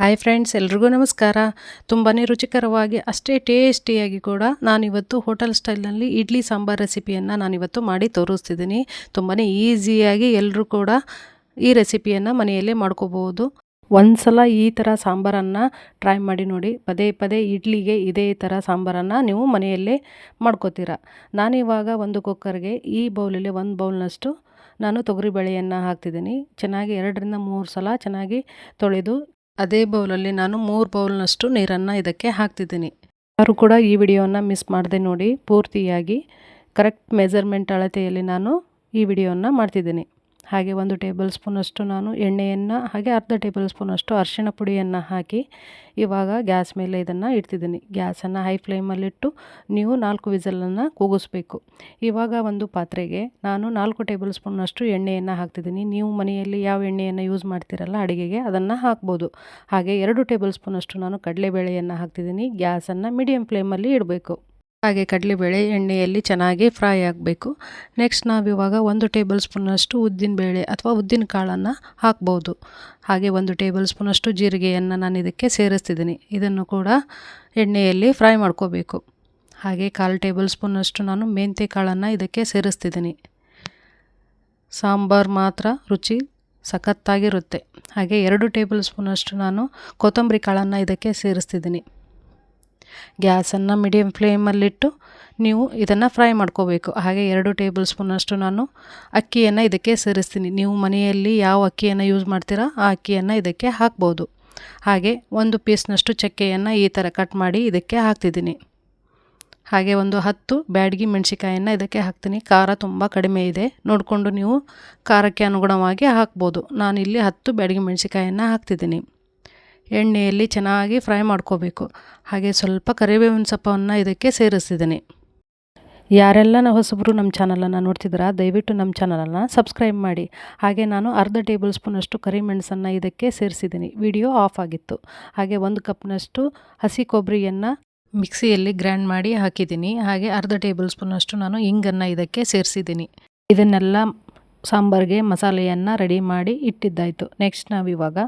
Hi friends ಎಲ್ರಿಗೂ ನಮಸ್ಕಾರ. ತುಂಬಾ ರುಚಿಕರವಾಗಿ, ಅಷ್ಟೇ ಟೇಸ್ಟಿಯಾಗಿ ಕೂಡ ನಾನಿವತ್ತು ಹೋಟೆಲ್ ಸ್ಟೈಲ್ನಲ್ಲಿ ಇಡ್ಲಿ ಸಾಂಬಾರ್ ರೆಸಿಪಿಯನ್ನು ನಾನಿವತ್ತು ಮಾಡಿ ತೋರಿಸ್ತಿದ್ದೀನಿ. ತುಂಬಾ ಈಸಿಯಾಗಿ ಎಲ್ಲರೂ ಕೂಡ ಈ ರೆಸಿಪಿಯನ್ನು ಮನೆಯಲ್ಲೇ ಮಾಡ್ಕೋಬೋದು ಒಂದು ಸಲ ಈ ಥರ ಸಾಂಬಾರನ್ನು ಟ್ರೈ ಮಾಡಿ ನೋಡಿ. ಪದೇ ಪದೇ ಇಡ್ಲಿಗೆ ಇದೇ ಥರ ಸಾಂಬಾರನ್ನು ನೀವು ಮನೆಯಲ್ಲೇ ಮಾಡ್ಕೋತೀರ. ನಾನಿವಾಗ ಒಂದು ಕುಕ್ಕರ್ಗೆ ಈ ಬೌಲಲ್ಲಿ ಒಂದು ಬೌಲ್ನಷ್ಟು ನಾನು ತೊಗರಿಬೇಳೆಯನ್ನು ಹಾಕ್ತಿದ್ದೀನಿ. ಚೆನ್ನಾಗಿ ಎರಡರಿಂದ ಮೂರು ಸಲ ಚೆನ್ನಾಗಿ ತೊಳೆದು ಅದೇ ಬೌಲಲ್ಲಿ ನಾನು ಮೂರು ಬೌಲ್ನಷ್ಟು ನೀರನ್ನು ಇದಕ್ಕೆ ಹಾಕ್ತಿದ್ದೀನಿ. ಯಾರು ಕೂಡ ಈ ವಿಡಿಯೋವನ್ನು ಮಿಸ್ ಮಾಡದೆ ನೋಡಿ ಪೂರ್ತಿಯಾಗಿ ಕರೆಕ್ಟ್ ಮೆಜರ್ಮೆಂಟ್ ಅಳತೆಯಲ್ಲಿ ನಾನು ಈ ವಿಡಿಯೋವನ್ನು ಮಾಡ್ತಿದ್ದೀನಿ. ಹಾಗೆ ಒಂದು ಟೇಬಲ್ ಸ್ಪೂನಷ್ಟು ನಾನು ಎಣ್ಣೆಯನ್ನು, ಹಾಗೆ ಅರ್ಧ ಟೇಬಲ್ ಸ್ಪೂನಷ್ಟು ಅರಿಶಿಣ ಪುಡಿಯನ್ನು ಹಾಕಿ ಇವಾಗ ಗ್ಯಾಸ್ ಮೇಲೆ ಇದನ್ನು ಇಡ್ತಿದ್ದೀನಿ. ಗ್ಯಾಸನ್ನು ಹೈ ಫ್ಲೇಮಲ್ಲಿಟ್ಟು ನೀವು ನಾಲ್ಕು ವಿಸಲನ್ನು ಕೂಗಿಸ್ಬೇಕು. ಇವಾಗ ಒಂದು ಪಾತ್ರೆಗೆ ನಾನು ನಾಲ್ಕು ಟೇಬಲ್ ಸ್ಪೂನಷ್ಟು ಎಣ್ಣೆಯನ್ನು ಹಾಕ್ತಿದ್ದೀನಿ. ನೀವು ಮನೆಯಲ್ಲಿ ಯಾವ ಎಣ್ಣೆಯನ್ನು ಯೂಸ್ ಮಾಡ್ತೀರಲ್ಲ ಅಡುಗೆಗೆ ಅದನ್ನು ಹಾಕ್ಬೋದು. ಹಾಗೆ ಎರಡು ಟೇಬಲ್ ಸ್ಪೂನಷ್ಟು ನಾನು ಕಡಲೆಬೇಳೆಯನ್ನು ಹಾಕ್ತಿದ್ದೀನಿ. ಗ್ಯಾಸನ್ನು ಮೀಡಿಯಮ್ ಫ್ಲೇಮಲ್ಲಿ ಇಡಬೇಕು. ಹಾಗೆ ಕಡಲೆಬೇಳೆ ಎಣ್ಣೆಯಲ್ಲಿ ಚೆನ್ನಾಗಿ ಫ್ರೈ ಆಗಬೇಕು. ನೆಕ್ಸ್ಟ್ ನಾವಿವಾಗ ಒಂದು ಟೇಬಲ್ ಸ್ಪೂನಷ್ಟು ಉದ್ದಿನಬೇಳೆ ಅಥವಾ ಉದ್ದಿನ ಕಾಳನ್ನು ಹಾಕ್ಬೋದು. ಹಾಗೆ ಒಂದು ಟೇಬಲ್ ಸ್ಪೂನಷ್ಟು ಜೀರಿಗೆಯನ್ನು ನಾನು ಇದಕ್ಕೆ ಸೇರಿಸ್ತಿದ್ದೀನಿ. ಇದನ್ನು ಕೂಡ ಎಣ್ಣೆಯಲ್ಲಿ ಫ್ರೈ ಮಾಡ್ಕೋಬೇಕು. ಹಾಗೆ ಕಾಲು ಟೇಬಲ್ ಸ್ಪೂನಷ್ಟು ನಾನು ಮೆಂತ್ಯ ಕಾಳನ್ನು ಇದಕ್ಕೆ ಸೇರಿಸ್ತಿದ್ದೀನಿ. ಸಾಂಬಾರು ಮಾತ್ರ ರುಚಿ ಸಖತ್ತಾಗಿರುತ್ತೆ. ಹಾಗೆ ಎರಡು ಟೇಬಲ್ ಸ್ಪೂನಷ್ಟು ನಾನು ಕೊತ್ತಂಬರಿ ಕಾಳನ್ನು ಇದಕ್ಕೆ ಸೇರಿಸ್ತಿದ್ದೀನಿ. ಗ್ಯಾಸನ್ನು ಮೀಡಿಯಮ್ ಫ್ಲೇಮಲ್ಲಿಟ್ಟು ನೀವು ಇದನ್ನು ಫ್ರೈ ಮಾಡ್ಕೋಬೇಕು. ಹಾಗೆ ಎರಡು ಟೇಬಲ್ ಸ್ಪೂನಷ್ಟು ನಾನು ಅಕ್ಕಿಯನ್ನು ಇದಕ್ಕೆ ಸೇರಿಸ್ತೀನಿ. ನೀವು ಮನೆಯಲ್ಲಿ ಯಾವ ಅಕ್ಕಿಯನ್ನು ಯೂಸ್ ಮಾಡ್ತೀರಾ ಆ ಅಕ್ಕಿಯನ್ನು ಇದಕ್ಕೆ ಹಾಕ್ಬೋದು. ಹಾಗೆ ಒಂದು ಪೀಸ್ನಷ್ಟು ಚಕ್ಕೆಯನ್ನು ಈ ಥರ ಕಟ್ ಮಾಡಿ ಇದಕ್ಕೆ ಹಾಕ್ತಿದ್ದೀನಿ. ಹಾಗೆ ಒಂದು ಹತ್ತು ಬ್ಯಾಡಗಿ ಮೆಣಸಿಕಾಯನ್ನು ಇದಕ್ಕೆ ಹಾಕ್ತೀನಿ. ಖಾರ ತುಂಬ ಕಡಿಮೆ ಇದೆ. ನೋಡಿಕೊಂಡು ನೀವು ಖಾರಕ್ಕೆ ಅನುಗುಣವಾಗಿ ಹಾಕ್ಬೋದು. ನಾನಿಲ್ಲಿ ಹತ್ತು ಬ್ಯಾಡಗಿ ಮೆಣಸಿಕಾಯನ್ನು ಹಾಕ್ತಿದ್ದೀನಿ. ಎಣ್ಣೆಯಲ್ಲಿ ಚೆನ್ನಾಗಿ ಫ್ರೈ ಮಾಡ್ಕೋಬೇಕು. ಹಾಗೆ ಸ್ವಲ್ಪ ಕರಿಬೇವಿನ ಸೊಪ್ಪವನ್ನು ಇದಕ್ಕೆ ಸೇರಿಸಿದ್ದೀನಿ ಯಾರೆಲ್ಲ ನಾವು ಹೊಸಬರು ನಮ್ಮ ಚಾನಲನ್ನು ನೋಡ್ತಿದ್ದೀರಾ, ದಯವಿಟ್ಟು ನಮ್ಮ ಚಾನಲನ್ನು ಸಬ್ಸ್ಕ್ರೈಬ್ ಮಾಡಿ. ಹಾಗೆ ನಾನು ಅರ್ಧ ಟೇಬಲ್ ಸ್ಪೂನಷ್ಟು ಕರಿಮೆಣಸನ್ನು ಇದಕ್ಕೆ ಸೇರಿಸಿದ್ದೀನಿ. ವಿಡಿಯೋ ಆಫ್ ಆಗಿತ್ತು. ಹಾಗೆ ಒಂದು ಕಪ್ನಷ್ಟು ಹಸಿ ಕೊಬ್ಬರಿಯನ್ನು ಮಿಕ್ಸಿಯಲ್ಲಿ ಗ್ರೈಂಡ್ ಮಾಡಿ ಹಾಕಿದ್ದೀನಿ. ಹಾಗೆ ಅರ್ಧ ಟೇಬಲ್ ಸ್ಪೂನಷ್ಟು ನಾನು ಇಂಗನ್ನು ಇದಕ್ಕೆ ಸೇರಿಸಿದ್ದೀನಿ. ಇದನ್ನೆಲ್ಲ ಸಾಂಬಾರಿಗೆ ಮಸಾಲೆಯನ್ನು ರೆಡಿ ಮಾಡಿ ಇಟ್ಟಿದ್ದಾಯಿತು. ನೆಕ್ಸ್ಟ್ ನಾವಿವಾಗ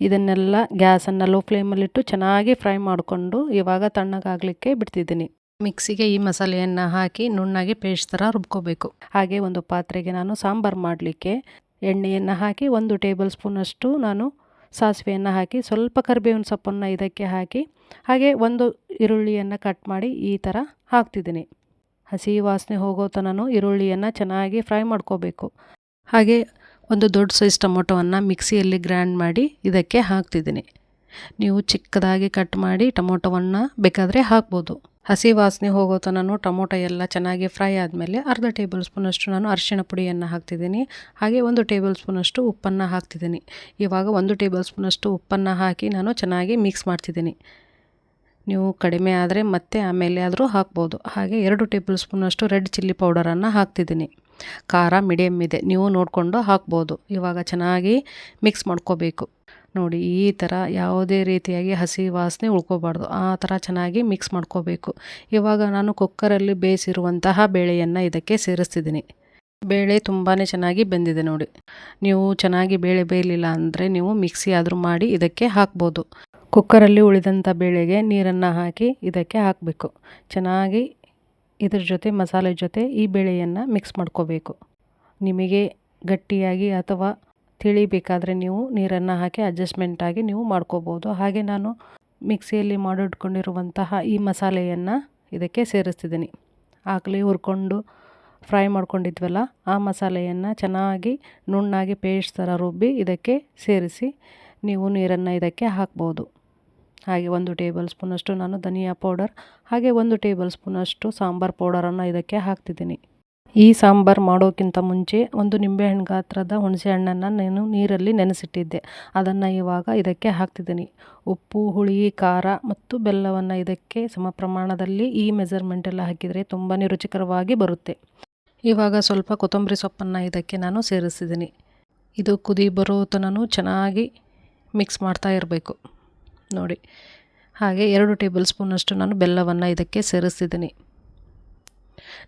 ಇದನ್ನೆಲ್ಲ ಗ್ಯಾಸನ್ನು ಲೋ ಫ್ಲೇಮಲ್ಲಿಟ್ಟು ಚೆನ್ನಾಗಿ ಫ್ರೈ ಮಾಡಿಕೊಂಡು ಇವಾಗ ತಣ್ಣಗಾಗಲಿಕ್ಕೆ ಬಿಡ್ತಿದ್ದೀನಿ. ಮಿಕ್ಸಿಗೆ ಈ ಮಸಾಲೆಯನ್ನು ಹಾಕಿ ನುಣ್ಣಗೆ ಪೇಸ್ಟ್ ಥರ ರುಬ್ಕೋಬೇಕು. ಹಾಗೆ ಒಂದು ಪಾತ್ರೆಗೆ ನಾನು ಸಾಂಬಾರು ಮಾಡಲಿಕ್ಕೆ ಎಣ್ಣೆಯನ್ನು ಹಾಕಿ ಒಂದು ಟೇಬಲ್ ಸ್ಪೂನಷ್ಟು ನಾನು ಸಾಸಿವೆಯನ್ನು ಹಾಕಿ ಸ್ವಲ್ಪ ಕರಿಬೇವಿನ ಸೊಪ್ಪನ್ನು ಇದಕ್ಕೆ ಹಾಕಿ ಹಾಗೆ ಒಂದು ಈರುಳ್ಳಿಯನ್ನು ಕಟ್ ಮಾಡಿ ಈ ಥರ ಹಾಕ್ತಿದ್ದೀನಿ. ಹಸಿ ವಾಸನೆ ಹೋಗೋ ತನಕ ಈರುಳ್ಳಿಯನ್ನು ಚೆನ್ನಾಗಿ ಫ್ರೈ ಮಾಡ್ಕೋಬೇಕು. ಹಾಗೆ ಒಂದು ದೊಡ್ಡ ಸೈಜ್ ಟೊಮೊಟೊವನ್ನು ಮಿಕ್ಸಿಯಲ್ಲಿ ಗ್ರೈಂಡ್ ಮಾಡಿ ಇದಕ್ಕೆ ಹಾಕ್ತಿದ್ದೀನಿ. ನೀವು ಚಿಕ್ಕದಾಗಿ ಕಟ್ ಮಾಡಿ ಟೊಮೊಟೊವನ್ನು ಬೇಕಾದರೆ ಹಾಕ್ಬೋದು. ಹಸಿ ವಾಸನೆ ಹೋಗೋ ತನೂ ಟೊಮೊಟೊ ಎಲ್ಲ ಚೆನ್ನಾಗಿ ಫ್ರೈ ಆದಮೇಲೆ ಅರ್ಧ ಟೇಬಲ್ ಸ್ಪೂನಷ್ಟು ನಾನು ಅರಿಶಿಣ ಪುಡಿಯನ್ನು ಹಾಕ್ತಿದ್ದೀನಿ. ಹಾಗೆ ಒಂದು ಟೇಬಲ್ ಸ್ಪೂನಷ್ಟು ಉಪ್ಪನ್ನು ಹಾಕ್ತಿದ್ದೀನಿ. ಇವಾಗ ಒಂದು ಟೇಬಲ್ ಸ್ಪೂನಷ್ಟು ಉಪ್ಪನ್ನು ಹಾಕಿ ನಾನು ಚೆನ್ನಾಗಿ ಮಿಕ್ಸ್ ಮಾಡ್ತಿದ್ದೀನಿ. ನೀವು ಕಡಿಮೆ ಆದರೆ ಮತ್ತೆ ಆಮೇಲೆ ಆದರೂ ಹಾಕ್ಬೋದು. ಹಾಗೆ ಎರಡು ಟೇಬಲ್ ಸ್ಪೂನಷ್ಟು ರೆಡ್ ಚಿಲ್ಲಿ ಪೌಡರನ್ನು ಹಾಕ್ತಿದ್ದೀನಿ. ಖಾರ ಮೀಡಿಯಮ್ ಇದೆ. ನೀವು ನೋಡಿಕೊಂಡು ಹಾಕ್ಬೋದು. ಇವಾಗ ಚೆನ್ನಾಗಿ ಮಿಕ್ಸ್ ಮಾಡ್ಕೋಬೇಕು. ನೋಡಿ, ಈ ಥರ ಯಾವುದೇ ರೀತಿಯಾಗಿ ಹಸಿ ವಾಸನೆ ಉಳ್ಕೋಬಾರ್ದು. ಆ ಥರ ಚೆನ್ನಾಗಿ ಮಿಕ್ಸ್ ಮಾಡ್ಕೋಬೇಕು. ಇವಾಗ ನಾನು ಕುಕ್ಕರಲ್ಲಿ ಬೇಯಿಸಿರುವಂತಹ ಬೇಳೆಯನ್ನು ಇದಕ್ಕೆ ಸೇರಿಸ್ತಿದ್ದೀನಿ. ಬೇಳೆ ತುಂಬಾ ಚೆನ್ನಾಗಿ ಬೆಂದಿದೆ ನೋಡಿ. ನೀವು ಚೆನ್ನಾಗಿ ಬೇಳೆ ಬೇಯಲಿಲ್ಲ ಅಂದರೆ ನೀವು ಮಿಕ್ಸಿ ಆದರೂ ಮಾಡಿ ಇದಕ್ಕೆ ಹಾಕ್ಬೋದು. ಕುಕ್ಕರಲ್ಲಿ ಉಳಿದಂಥ ಬೇಳೆಗೆ ನೀರನ್ನು ಹಾಕಿ ಇದಕ್ಕೆ ಹಾಕಬೇಕು. ಚೆನ್ನಾಗಿ ಇದ್ರ ಜೊತೆ ಮಸಾಲೆ ಜೊತೆ ಈ ಬೇಳೆಯನ್ನು ಮಿಕ್ಸ್ ಮಾಡ್ಕೋಬೇಕು. ನಿಮಗೆ ಗಟ್ಟಿಯಾಗಿ ಅಥವಾ ತಿಳಿಬೇಕಾದರೆ ನೀವು ನೀರನ್ನು ಹಾಕಿ ಅಡ್ಜಸ್ಟ್ಮೆಂಟಾಗಿ ನೀವು ಮಾಡ್ಕೋಬೋದು. ಹಾಗೆ ನಾನು ಮಿಕ್ಸಿಯಲ್ಲಿ ಮಾಡಿಟ್ಕೊಂಡಿರುವಂತಹ ಈ ಮಸಾಲೆಯನ್ನು ಇದಕ್ಕೆ ಸೇರಿಸ್ತಿದ್ದೀನಿ. ಆಗಲೇ ಹುರ್ಕೊಂಡು ಫ್ರೈ ಮಾಡ್ಕೊಂಡಿದ್ವಲ್ಲ, ಆ ಮಸಾಲೆಯನ್ನು ಚೆನ್ನಾಗಿ ನುಣ್ಣಾಗಿ ಪೇಸ್ಟ್ ಥರ ರುಬ್ಬಿ ಇದಕ್ಕೆ ಸೇರಿಸಿ ನೀವು ನೀರನ್ನು ಇದಕ್ಕೆ ಹಾಕ್ಬೋದು. ಹಾಗೆ ಒಂದು ಟೇಬಲ್ ಸ್ಪೂನಷ್ಟು ನಾನು ಧನಿಯಾ ಪೌಡರ್, ಹಾಗೆ ಒಂದು ಟೇಬಲ್ ಸ್ಪೂನಷ್ಟು ಸಾಂಬಾರು ಪೌಡರನ್ನು ಇದಕ್ಕೆ ಹಾಕ್ತಿದ್ದೀನಿ. ಈ ಸಾಂಬಾರು ಮಾಡೋಕ್ಕಿಂತ ಮುಂಚೆ ಒಂದು ನಿಂಬೆಹಣ್ಣು ಗಾತ್ರದ ಹುಣಸೆ ಹಣ್ಣನ್ನು ನಾನು ನೀರಲ್ಲಿ ನೆನೆಸಿಟ್ಟಿದ್ದೆ. ಅದನ್ನು ಇವಾಗ ಇದಕ್ಕೆ ಹಾಕ್ತಿದ್ದೀನಿ. ಉಪ್ಪು, ಹುಳಿ, ಖಾರ ಮತ್ತು ಬೆಲ್ಲವನ್ನು ಇದಕ್ಕೆ ಸಮ ಪ್ರಮಾಣದಲ್ಲಿ ಈ ಮೆಜರ್ಮೆಂಟೆಲ್ಲ ಹಾಕಿದರೆ ತುಂಬಾ ರುಚಿಕರವಾಗಿ ಬರುತ್ತೆ. ಇವಾಗ ಸ್ವಲ್ಪ ಕೊತ್ತಂಬರಿ ಸೊಪ್ಪನ್ನು ಇದಕ್ಕೆ ನಾನು ಸೇರಿಸಿದ್ದೀನಿ. ಇದು ಕುದಿ ಬರೋ ಚೆನ್ನಾಗಿ ಮಿಕ್ಸ್ ಮಾಡ್ತಾ ಇರಬೇಕು. ನೋಡಿ. ಹಾಗೆ ಎರಡು ಟೇಬಲ್ ಸ್ಪೂನಷ್ಟು ನಾನು ಬೆಲ್ಲವನ್ನು ಇದಕ್ಕೆ ಸೇರಿಸಿದ್ದೀನಿ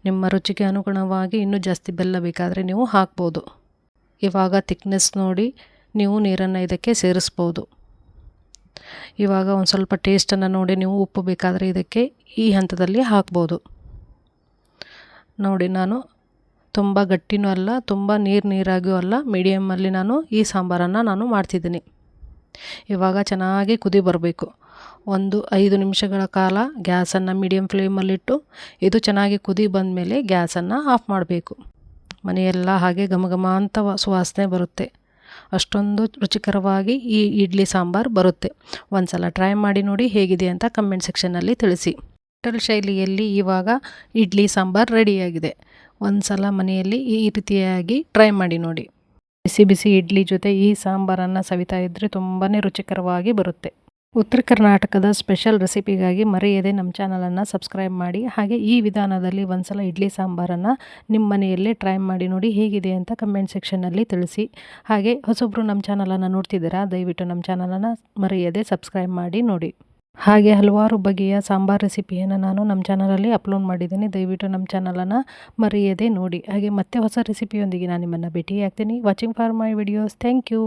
ನಿಮ್ಮ ರುಚಿಗೆ ಅನುಗುಣವಾಗಿ ಇನ್ನೂ ಜಾಸ್ತಿ ಬೆಲ್ಲ ಬೇಕಾದರೆ ನೀವು ಹಾಕ್ಬೋದು. ಇವಾಗ ತಿಕ್ನೆಸ್ ನೋಡಿ ನೀವು ನೀರನ್ನು ಇದಕ್ಕೆ ಸೇರಿಸ್ಬೋದು. ಇವಾಗ ಒಂದು ಸ್ವಲ್ಪ ಟೇಸ್ಟನ್ನು ನೋಡಿ ನೀವು ಉಪ್ಪು ಬೇಕಾದರೆ ಇದಕ್ಕೆ ಈ ಹಂತದಲ್ಲಿ ಹಾಕ್ಬೋದು. ನೋಡಿ ನಾನು ತುಂಬ ಗಟ್ಟಿನೂ ಅಲ್ಲ, ತುಂಬ ನೀರು ನೀರಾಗಿಯೂ ಅಲ್ಲ ಮೀಡಿಯಮಲ್ಲಿ ನಾನು ಈ ಸಾಂಬಾರನ್ನು ನಾನು ಮಾಡ್ತಿದ್ದೀನಿ. ಇವಾಗ ಚೆನ್ನಾಗಿ ಕುದಿ ಬರಬೇಕು. ಒಂದು ಐದು ನಿಮಿಷಗಳ ಕಾಲ ಗ್ಯಾಸನ್ನು ಮೀಡಿಯಮ್ ಫ್ಲೇಮಲ್ಲಿಟ್ಟು ಇದು ಚೆನ್ನಾಗಿ ಕುದಿ ಬಂದ ಮೇಲೆ ಗ್ಯಾಸನ್ನು ಆಫ್ ಮಾಡಬೇಕು. ಮನೆಯೆಲ್ಲ ಹಾಗೆ ಘಮಘಮ ಘಮ ಅಂತ ಸುವಾಸನೆ ಬರುತ್ತೆ. ಅಷ್ಟೊಂದು ರುಚಿಕರವಾಗಿ ಈ ಇಡ್ಲಿ ಸಾಂಬಾರು ಬರುತ್ತೆ. ಒಂದು ಸಲ ಟ್ರೈ ಮಾಡಿ ನೋಡಿ ಹೇಗಿದೆ ಅಂತ ಕಮೆಂಟ್ ಸೆಕ್ಷನಲ್ಲಿ ತಿಳಿಸಿ. ಹೋಟೆಲ್ ಶೈಲಿಯಲ್ಲಿ ಇವಾಗ ಇಡ್ಲಿ ಸಾಂಬಾರು ರೆಡಿಯಾಗಿದೆ ಒಂದು ಸಲ ಮನೆಯಲ್ಲಿ ಈ ರೀತಿಯಾಗಿ ಟ್ರೈ ಮಾಡಿ ನೋಡಿ. ಬಿಸಿ ಬಿಸಿ ಇಡ್ಲಿ ಜೊತೆ ಈ ಸಾಂಬಾರನ್ನು ಸವಿತಾ ಇದ್ದರೆ ತುಂಬಾ ರುಚಿಕರವಾಗಿ ಬರುತ್ತೆ. ಉತ್ತರ ಕರ್ನಾಟಕದ ಸ್ಪೆಷಲ್ ರೆಸಿಪಿಗಾಗಿ ಮರೆಯದೆ ನಮ್ಮ ಚಾನಲನ್ನು ಸಬ್ಸ್ಕ್ರೈಬ್ ಮಾಡಿ, ಹಾಗೆ ಈ ವಿಧಾನದಲ್ಲಿ ಒಂದ್ಸಲ ಇಡ್ಲಿ ಸಾಂಬಾರನ್ನು ನಿಮ್ಮ ಮನೆಯಲ್ಲೇ ಟ್ರೈ ಮಾಡಿ ನೋಡಿ ಹೇಗಿದೆ ಅಂತ ಕಮೆಂಟ್ ಸೆಕ್ಷನ್ನಲ್ಲಿ ತಿಳಿಸಿ. ಹಾಗೆ ಹೊಸೊಬ್ಬರು ನಮ್ಮ ಚಾನಲನ್ನು ನೋಡ್ತಿದ್ದೀರಾ, ದಯವಿಟ್ಟು ನಮ್ಮ ಚಾನಲನ್ನು ಮರೆಯದೆ ಸಬ್ಸ್ಕ್ರೈಬ್ ಮಾಡಿ ನೋಡಿ. ಹಾಗೆ ಹಲವಾರು ಬಗೆಯ ಸಾಂಬಾರ್ ರೆಸಿಪಿಯನ್ನು ನಾನು ನಮ್ಮ ಚಾನಲಲ್ಲಿ ಅಪ್ಲೋಡ್ ಮಾಡಿದ್ದೀನಿ. ದಯವಿಟ್ಟು ನಮ್ಮ ಚಾನಲನ್ನು ಮರೆಯದೆ ನೋಡಿ. ಹಾಗೆ ಮತ್ತೆ ಹೊಸ ರೆಸಿಪಿಯೊಂದಿಗೆ ನಾನು ನಿಮ್ಮನ್ನು ಭೇಟಿ ಆಗ್ತೀನಿ watching for my videos thank you